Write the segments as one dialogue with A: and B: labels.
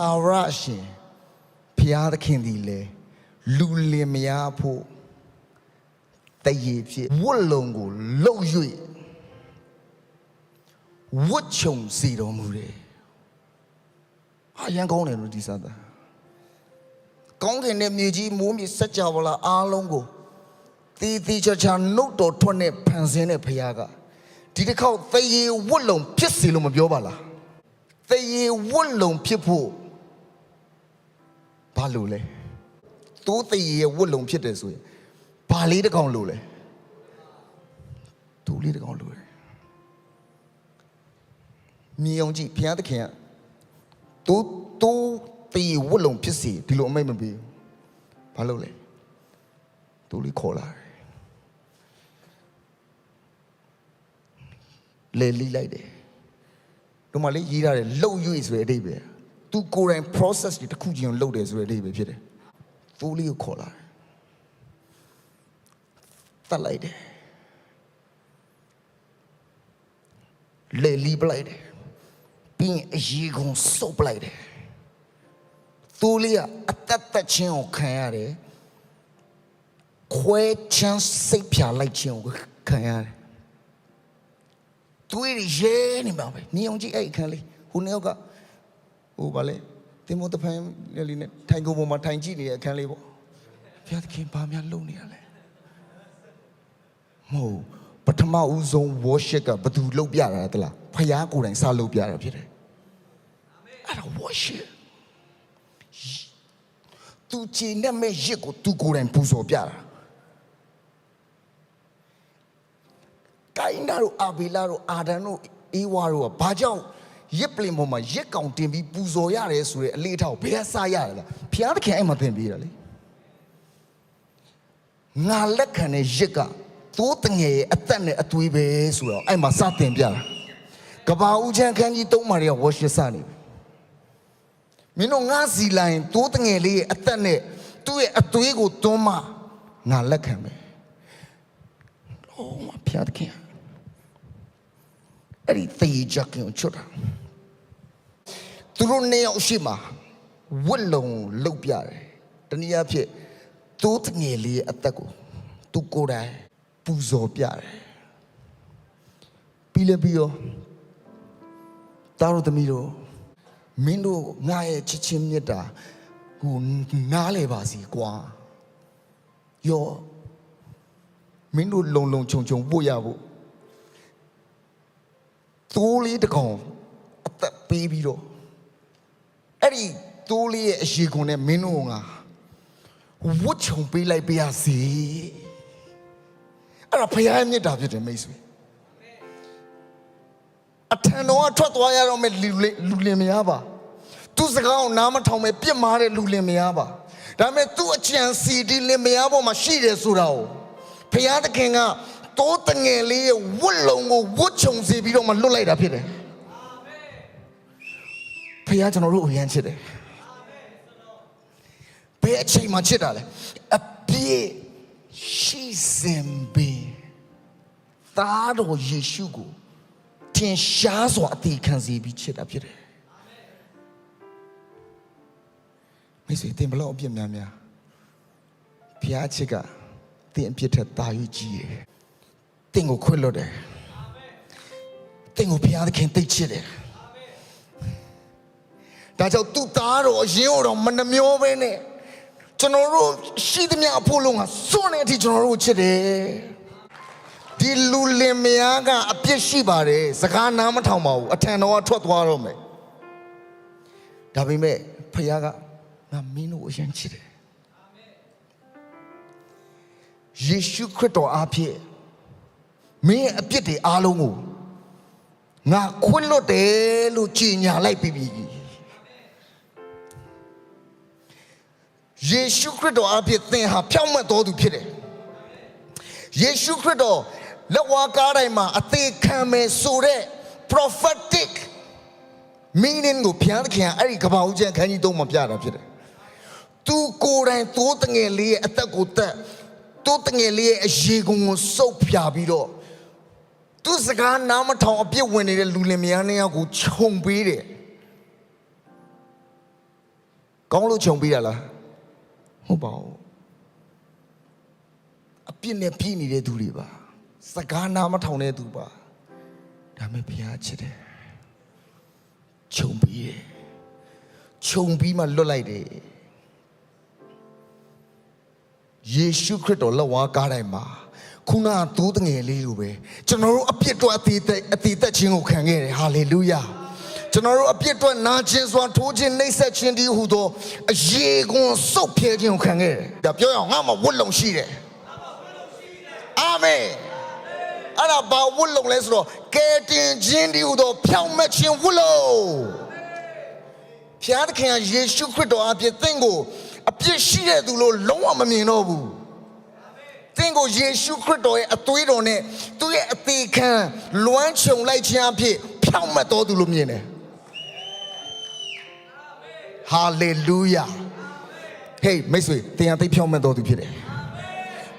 A: ထာဝရအရှင်ဘုရားသခင်သည်လေလူလင်မယားဖို့တရေဖြစ်ဝတ်လုံကိုလှုပ်၍ဝတ်ချုံစီတော်မူတယ်အရန်ကောင်းတယ်လို့ဒီစားတာကောင်းကင်နဲ့မြေကြီးမိုးမြေစัจ java လာအားလုံးကိုတီတီချာချာနှုတ်တော်ထွက်နဲ့ဖန်ဆင်းတဲ့ဘုရားကဒီတစ်ခေါက်တရေဝတ်လုံဖြစ်စီလို့မပြောပါလားတရေဝတ်လုံဖြစ်ဖို့ ဘာလို့လဲတိုးတရေဝတ်လုံဖြစ်တယ်ဆိုရင်ဘာလေးတစ်ကောင်လို့လဲတူလေးတစ်ကောင်လို့တယ်မြင်အောင်ကြည့်ဘုရားသခင်ကတိုးတိုးတရေဝတ်လုံဖြစ်စီဒီလိုအမိတ်မပေးဘူးဘာလို့လဲတူလေးခေါ်လာတယ်လေလီလိုက်တယ်တို့မလေးရေးထားတယ်လှုပ်ရွေ့ဆိုတဲ့အဓိပ္ပာယ် သူကိုယ်တိုင် process တွေတစ်ခုချင်းကိုလှုပ်တယ်ဆိုတဲ့အဓိပ္ပာယ်ဖြစ်တယ်သူလေးကိုခေါ်လာတယ်တတ်လိုက်တယ်လေလီပလိုက်တယ်ပြီးရင်အရေးကုန်စုပ်ပလိုက်တယ်သူလေးကအသက်သက်ချင်းကိုခံရတယ်ခွဲချမ်းစိတ်ဖြာလိုက်ခြင်းကိုခံရတယ်တွေးရရဲနေမှာပဲမြင်အောင်ကြည့်အဲ့အခန်းလေးဟိုနှစ်ယောက်က ဟိုဗာလေတင်မို့တဖန်လေးနဲ့ထိုင်ကုန်ပေါ်မှာထိုင်ကြည့်နေတဲ့အခန်းလေးပေါ့ဘုရားသခင်ဘာများလုပ်နေရလဲမဟုတ်ပထမဦးဆုံး worship ကဘယ်သူလုပ်ပြတာတလားဖယားကိုယ်တိုင်စလုပ်ပြတာဖြစ်တယ်အဲ့ဒါ worship သူချင်တဲ့မဲ့ရစ်ကိုသူကိုယ်တိုင်ပူဇော်ပြတာကိုင်းနာတို့အာဘေလာတို့အာဒန်တို့အေဝါတို့ကဘာကြောင့် ရစ်ပလင်ပေါ်မှာရစ်ကောင်တင်ပြီးပူဇော်ရတယ်ဆိုတဲ့အလေးထောက်ဘယ်ကစရလဲဖျားသခင်အဲ့မှာသင်ပေးတာလေငါလက်ခံတဲ့ရစ်ကသိုးတငယ်ရဲ့အသက်နဲ့အသွေးပဲဆိုတော့အဲ့မှာစတင်ပြတာကဘာဦးချမ်းခန်းကြီးသုံးမာတွေကဝါရှစ်စနေပြီမင်းတို့ငါစီလိုင်းတိုးတငယ်လေးရဲ့အသက်နဲ့သူ့ရဲ့အသွေးကိုတွန်းမငါလက်ခံမယ်။အော်မဖျားတခင် အဲ့ဒီသေချက်ကင်ကိုချွတ်တာသူတို့နေအောင်ရှိမှာဝတ်လုံလုတ်ပြတယ်တနည်းအားဖြင့်တိုးတငယ်လေးရဲ့အသက်ကိုသူကိုယ်တိုင်ပူဇော်ပြတယ်ပြီးလည်းပြီးရောတားတို့သမီးတို့မင်းတို့ငါရဲ့ချစ်ချင်းမြတ်တာဟိုနားလေပါစီကွာယောမင်းတို့လုံလုံခြုံခြုံပို့ရဖို့ သိုးလေးတစ်ကောင်အသက်ပေးပြီးတော့အဲ့ဒီသိုးလေးရဲ့အရှိခွန်နဲ့မင်းတို့ကငါဝတ်ချုံပေးလိုက်ပါရစေအဲ့ဒါဖခင်ရဲ့မြတ်တာဖြစ်တယ်မိတ်ဆွေအထံတော်ကထွက်သွားရတော့မဲ့လူလင်လူလင်မယားပါသူစကားကိုနားမထောင်မဲ့ပြစ်မာတဲ့လူလင်မယားပါဒါပေမဲ့သူ့အကြံစီဒီလင်မယားပေါ်မှာရှိတယ်ဆိုတာကိုဖျားသခင်က တိုးတငယ်လေးရဲ့ဝတ်လုံကိုဝတ်ချုံစီပြီးတော့မှလွတ်လိုက်တာဖြစ်တယ်ဖျားကျွန်တော်တို့အရန်ချစ်တယ်ဘယ်အချိန်မှချစ်တာလဲအပြည့်ရှိစင်ပင်သားတော်ယေရှုကိုထင်ရှားစွာအသေးခံစီပြီးချစ်တာဖြစ်တယ်မိတ်ဆွေတင်ဘလောက်အပြစ်များများဘုရားချစ်ကတင်အပြစ်ထက်သာ၍ကြီးတယ် တင်ကိုခွင့်လွတ်တယ်တင်ကိုဘုရားသခင်သိချစ်တယ်ဒါကြောင့်သူ့သားတော်အရင်တော်မနှမျောပဲနဲ့ကျွန်တော်တို့ရှိသမျှအဖို့လုံးကစွန့်နေအထိကျွန်တော်တို့ကိုချစ်တယ်ဒီလူလင်မယားကအပြစ်ရှိပါတယ်စကားနားမထောင်ပါဘူးအထံတော်ကထွက်သွားတော့မယ်ဒါပေမဲ့ဖခင်ကငါမင်းတို့အရင်ချစ်တယ်ယေရှုခရစ်တော်အားဖြင့် မင်းရဲ့အပြစ်တွေအားလုံးကိုငါခွင့်လွတ်တယ်လို့ကြေညာလိုက်ပြီပြီယေရှုခရစ်တော်အားဖြင့်သင်ဟာဖြောင့်မတ်တော်သူဖြစ်တယ်ယေရှုခရစ်တော်လက်ဝါးကားတိုင်းမှာအသေးခံမယ်ဆိုတဲ့ prophetic meaning ကိုဘုရားသခင်ကအဲ့ဒီကပ္ပဦးကျမ်းခန်းကြီးသုံးမှာပြတာဖြစ်တယ်။ तू ကိုယ်တိုင်သိုးတငယ်လေးရဲ့အသက်ကိုတက်သိုးတငယ်လေးရဲ့အရေးကုံကိုစုပ်ဖြာပြီးတော့ သူစကားနားမထောင်အပြစ်ဝင်နေတဲ့လူလင်မယားနှစ်ယောက်ကိုခြုံပေးတယ်။ကောင်းလို့ခြုံပြီးရလားဟုတ်ပါဘူးအပြစ်နဲ့ပြည်နေတဲ့သူတွေပါစကားနာမထောင်တဲ့သူပါဒါမဲ့ဘုရားချစ်တယ်ခြုံပြီးတယ်ခြုံပြီးမှလွတ်လိုက်တယ်ယေရှုခရစ်တော်လက်ဝါးကားတိုင်းမှာ ခုနကသိုးတငယ်လေးလိုပဲကျွန်တော်တို့အပြစ်တော့အသေးသက်အသေးသက်ခြင်းကိုခံခဲ့တယ်ဟာလေလုယာကျွန်တော်တို့အပြစ်တော့နာခြင်းစွာထိုးခြင်းနှိပ်စက်ခြင်းဒီဟူသောအရေးကွန်စုပ်ဖြဲခြင်းကိုခံခဲ့တယ်ဒါပြောရအောင်ငါမှဝတ်လုံရှိတယ်အာမင်အဲ့ဒါဘာဝတ်လုံလဲဆိုတော့ကဲတင်ခြင်းဒီဟူသောဖြောင့်မတ်ခြင်းဝတ်လုံဖျားသခင်ကယေရှုခရစ်တော်အပြစ်သင်ကိုအပြစ်ရှိတဲ့သူလို့လုံးဝမမြင်တော့ဘူး သင်ကိုယေရှုခရစ်တော်ရဲ့အသွေးတော်နဲ့သူ့ရဲ့အသေးခံလွမ်းခြုံလိုက်ခြင်းအဖြစ်ဖြောင့်မတ်တော်သူလို့မြင်တယ်ဟာလေလုယာဟေးမိတ်ဆွေသင်ဟာသိပ်ဖြောင့်မတ်တော်သူဖြစ်တယ်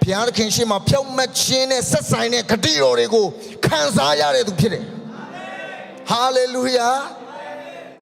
A: ဘုရားသခင်ရှေ့မှာဖြောင့်မတ်ခြင်းနဲ့ဆက်ဆိုင်တဲ့ဂတိတော်တွေကိုခံစားရတဲ့သူဖြစ်တယ်ဟာလေလုယာ